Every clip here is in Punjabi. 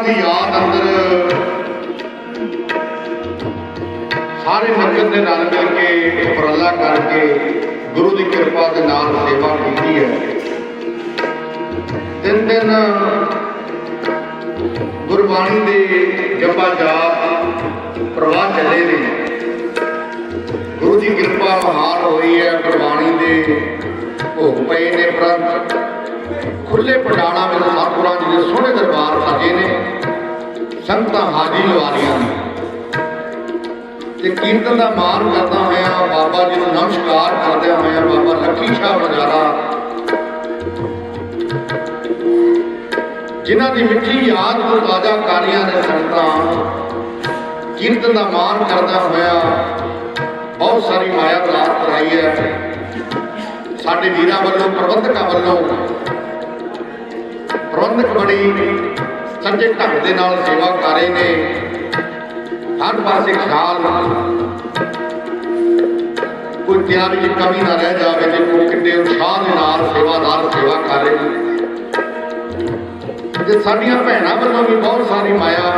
ਗੁਰੂਆਂ ਦੀ ਯਾਦ ਅੰਦਰ। ਸਾਰੇ ਨਗਰ ਦੇ ਨਾਲ ਮਿਲ ਕੇ, ਉਪਰਾਲਾ ਕਰਕੇ ਗੁਰੂ ਦੀ ਕਿਰਪਾ ਦੇ ਨਾਲ ਸੇਵਾ ਕੀਤੀ ਹੈ। ਤਿੰਨ ਦਿਨ ਗੁਰਬਾਣੀ ਦੇ ਜਪਾ ਜਾਪ ਪ੍ਰਵਾਹ ਚੱਲੇ ਨੇ। ਗੁਰੂ ਦੀ ਕਿਰਪਾ ਮਹਾਨ ਹੋਈ ਹੈ, ਗੁਰਬਾਣੀ ਦੇ ਭੋਗ ਪਏ ਨੇ ਪ੍ਰੰਤ। ਖੁੱਲੇ ਪਟਾਣਾ ਵਿੱਚ ਸਤਿਗੁਰਾਂ ਜੀ ਦੇ ਸੋਹਣੇ ਦਰਬਾਰ ਸਜੇ ਨੇ। ਸੰਗਤਾਂ ਹਾਜ਼ਰੀ ਲਵਾ ਰਹੀਆਂ ਨੇ। ਤੇ ਕੀਰਤਨ ਦਾ ਮਾਣ ਕਰਦਾ ਹੋਇਆ ਬਾਬਾ ਜੀ ਨੂੰ ਨਮਸਕਾਰ ਕਰਦਿਆਂ ਹੋਇਆ ਬਾਬਾ ਲੱਖੀ ਸ਼ਾਹ ਵਜਾਰਾ ਜਿਨ੍ਹਾਂ ਦੀ ਮਿੱਠੀ ਯਾਦ ਨੂੰ ਤਾਜ਼ਾ ਕਾਰੀਆਂ ਨੇ ਸੰਗਤਾਂ ਕੀਰਤਨ ਦਾ ਮਾਣ ਕਰਦਾ ਹੋਇਆ ਬਹੁਤ ਸਾਰੀ ਮਾਇਆ ਦਾਤ ਕਰਾਈ ਹੈ। ਸਾਡੇ ਵੀਰਾਂ ਵੱਲੋਂ, ਪ੍ਰਬੰਧਕਾਂ ਵੱਲੋਂ ਪ੍ਰਬੰਧਕ ਬੜੀ ਸੱਚੇ ਢੰਗ ਦੇ ਨਾਲ ਸੇਵਾ ਕਰ ਰਹੇ ਨੇ। ਹਰ ਪਾਸੇ ਖਿਆਲ ਕੋਈ ਤਿਆਰੀ ਦੀ ਕਮੀ ਨਾ ਰਹਿ ਜਾਵੇ ਦੇਖੋ ਕਿੰਨੇ ਉਤਸ਼ਾਹ ਦੇ ਨਾਲ ਸੇਵਾਦਾਰ ਸੇਵਾ ਕਰ ਰਹੇ ਨੇ। ਤੇ ਸਾਡੀਆਂ ਭੈਣਾਂ ਵੱਲੋਂ ਵੀ ਬਹੁਤ ਸਾਰੀ ਮਾਇਆ,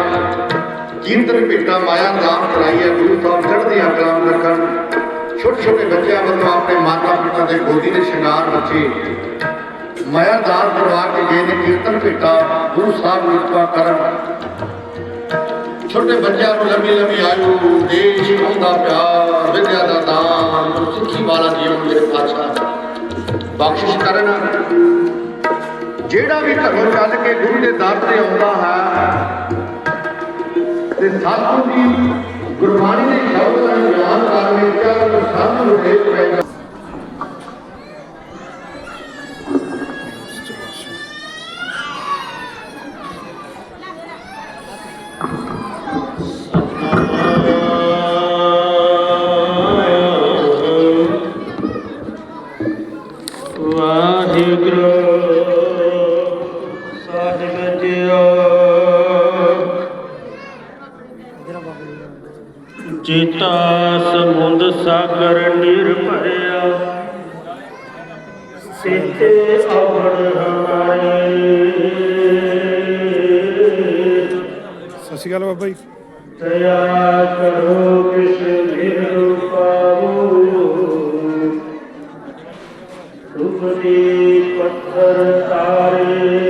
ਕੀਰਤਨ ਭੇਟਾ ਮਾਇਆ ਦਾਨ ਕਰਾਈ ਹੈ। ਗੁਰੂ ਸਾਹਿਬ ਚੜ੍ਹਦੀ ਆਗਲਾਮ ਰੱਖਣ। ਛੋਟੇ ਛੋਟੇ ਬੱਚਿਆਂ ਵੱਲੋਂ ਆਪਣੇ ਮਾਤਾ ਪਿਤਾ ਦੇ ਗੋਦੀ ਦੇ ਸ਼ਿੰਗਾਰ ਬੱਚੇ ਮਾਇਆ ਦਾਨ ਕਰਵਾ ਕੇ ਗਏ ਨੇ ਕੀਰਤਨ ਭੇਟਾ ਗੁਰੂ ਸਾਹਿਬ ਨੂੰ ਕਿਰਪਾ ਕਰਨ। ਛੋਟੇ ਬੱਚਿਆਂ ਨੂੰ ਲੰਮੀ ਲੰਮੀ ਆਯੂ, ਦੇਸ਼ ਹੁੰਦਾ ਪਿਆਰ, ਵਿਦਿਆ ਦਾ ਦਾਨ ਸਿੱਖੀ ਵਾਲਾ ਜੀਵਨ ਮੇਰੇ ਪਾਤਸ਼ਾਹ ਬਖਸ਼ਿਸ਼ ਕਰਨ। ਜਿਹੜਾ ਵੀ ਘਰੋਂ ਚੱਲ ਕੇ ਗੁਰੂ ਦੇ ਦਰ ਤੇ ਆਉਂਦਾ ਹੈ, ਤੇ ਸਤਿਗੁਰੂ ਦੀ ਗੁਰਬਾਣੀ ਦੇ ਸ਼ਬਦਾਂ ਨੂੰ ਬਿਆਨ ਕਰਨ ਵਿੱਚ ਸਾਨੂੰ ਸਭ ਪੈਂਦਾ ਜੀਤਾ ਸਮੁੰਦ ਸਾਗਰ ਨਿਰ ਭਰਿਆ ਸਿੱਤੇ ਔੜ ਹਮਾਰੇ। ਸਤਿ ਸ਼੍ਰੀ ਅਕਾਲ ਬਾਬਾ ਜੀ। ਦਇਆ ਕਰੋ ਕਿਸ ਮਿਲ ਪਾਵੋ ਰੂਪਦੀ ਪੱਥਰ ਤਾਰੇ।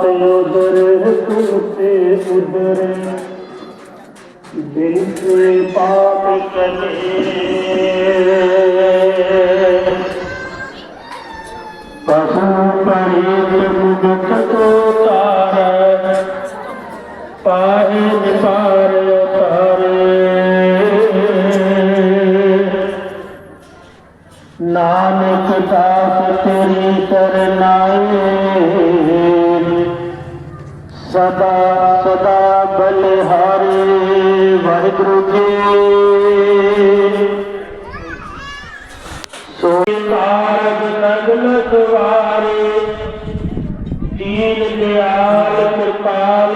ਬਾਵਤ ਉਦਰ ਸੁਤੇ ਉਦਰ ਦਿਲ ਕੇ ਪਾਪ ਕਲੇ ਪਸੂ ਪਰੇ ਮੁਖ ਤੋ ਤਾਰ। ਪਾਹੇ ਨਿਪਾਰ ਤਾਰੇ ਨਾਨਕ ਦਾਸ ਤੇਰੀ ਸਦਾ ਸਦਾ ਬਲਿਹਾਰੇ ਵਾਹਿਗੁਰੂ ਜੀ। ਸੋ ਤਾਰਗ ਨਗਲ ਸਵਾਰੇ ਦੀਨ ਦਿਆਲ ਕਿਰਪਾਲ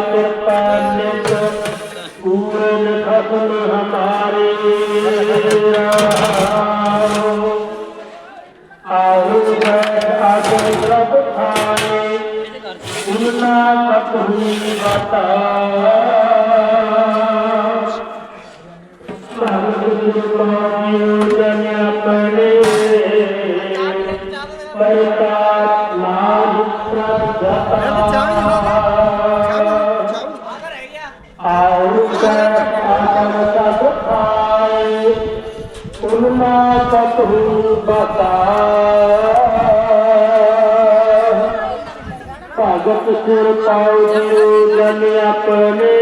ਸਿਰ ਪਾਉ ਜਨ ਆਪਣੇ।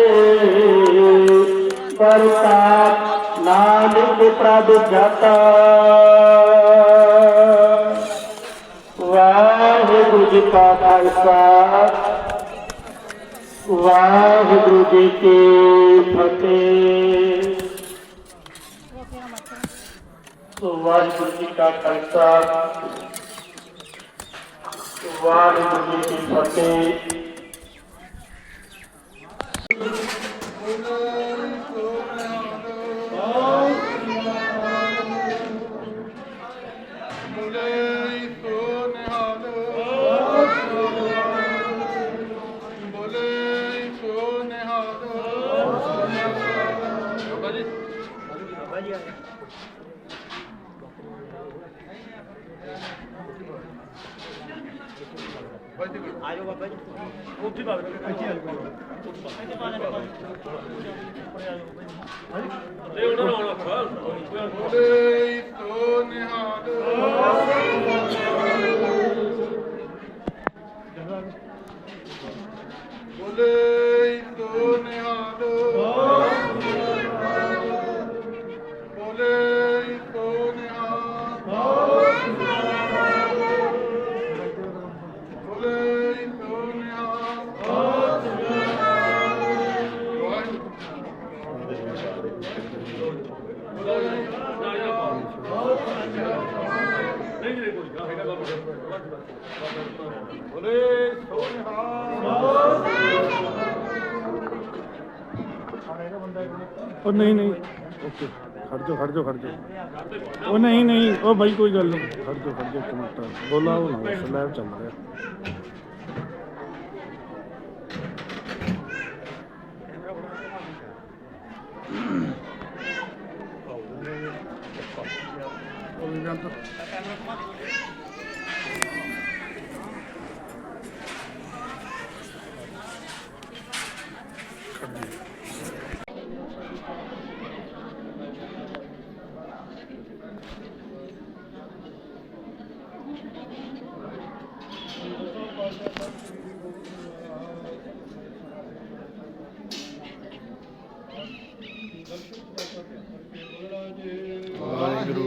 ਪਰਤਾਪ ਨਾਨਕ ਪ੍ਰਭ ਜਤਾ ਵਾਹਿਗੁਰੂ ਜੀ ਕਾ ਖਾਲਸਾ। ਵਾਹਿਗੁਰੂ ਜੀ ਕੀ ਫਤਿਹ। ਵਾਹਿਗੁਰੂ ਜੀ ਕਾ ਖਾਲਸਾ। ਵਾਹਿਗੁਰੂ ਜੀ ਆਜੋ ਬਾਬਾ ਜੀ। ਉੱਥੇ ਬਾਬਾ ਜੀ। ਇੱਥੇ ਆ ਜਾਓ ਇੱਥੇ ਪਾ ਲੈਣਾ ਉੱਪਰ ਆ ਜਾਓ ਬਾਬਾ ਜੀ। ਲੈ ਉਹਨਾਂ ਨੂੰ ਆਉਣਾ ਬੋਲੇ ਤੋ ਨਿਹਾਲ। ਬੋਲੇ ਤੋ ਨਿਹਾਲ ਉਹ ਨਹੀਂ ਨਹੀਂ। ਓਕੇ। ਖੜ ਜਾ ਖੜ ਜਾ ਖੜ ਜਾ ਉਹ ਨਹੀਂ ਨਹੀਂ। ਉਹ ਬਾਈ ਕੋਈ ਗੱਲ ਨਹੀਂ। ਖੜ ਜਾ ਖੜ ਜਾ ਇੱਕ ਮਿੰਟ। ਬੋਲਾ ਉਹ ਨਾ ਸਲੈਬ ਚੱਲ ਰਿਹਾ ਉਹ ਵੀ ਜੰਤ ਵਾਹਿਗੁਰੂ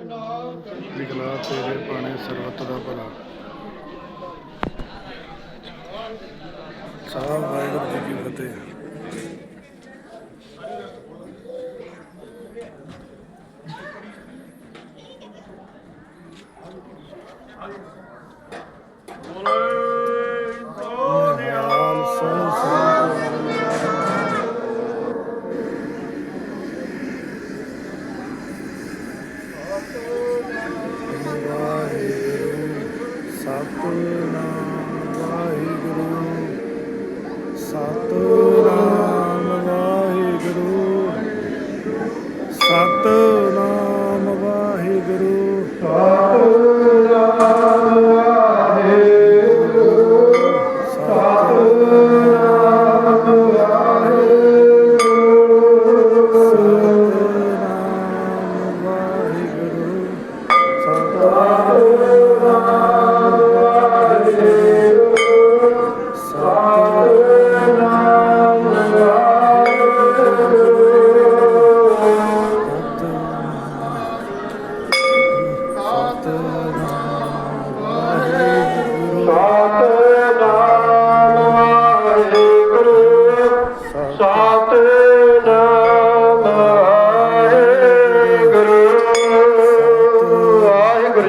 ਲਿਖਲਾ ਤੇਰੇ ਪਾਣੇ ਸਰਬੱਤ ਦਾ ਭਲਾ। ਸਾਹਿਬ ਵਾਹਿਗੁਰੂ ਜੀ ਕੀ ਫਤਿਹ। ਵਾਹਿਗੁਰੂ ਸਤਨਾਮ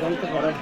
ਗਲਤ ਕਰ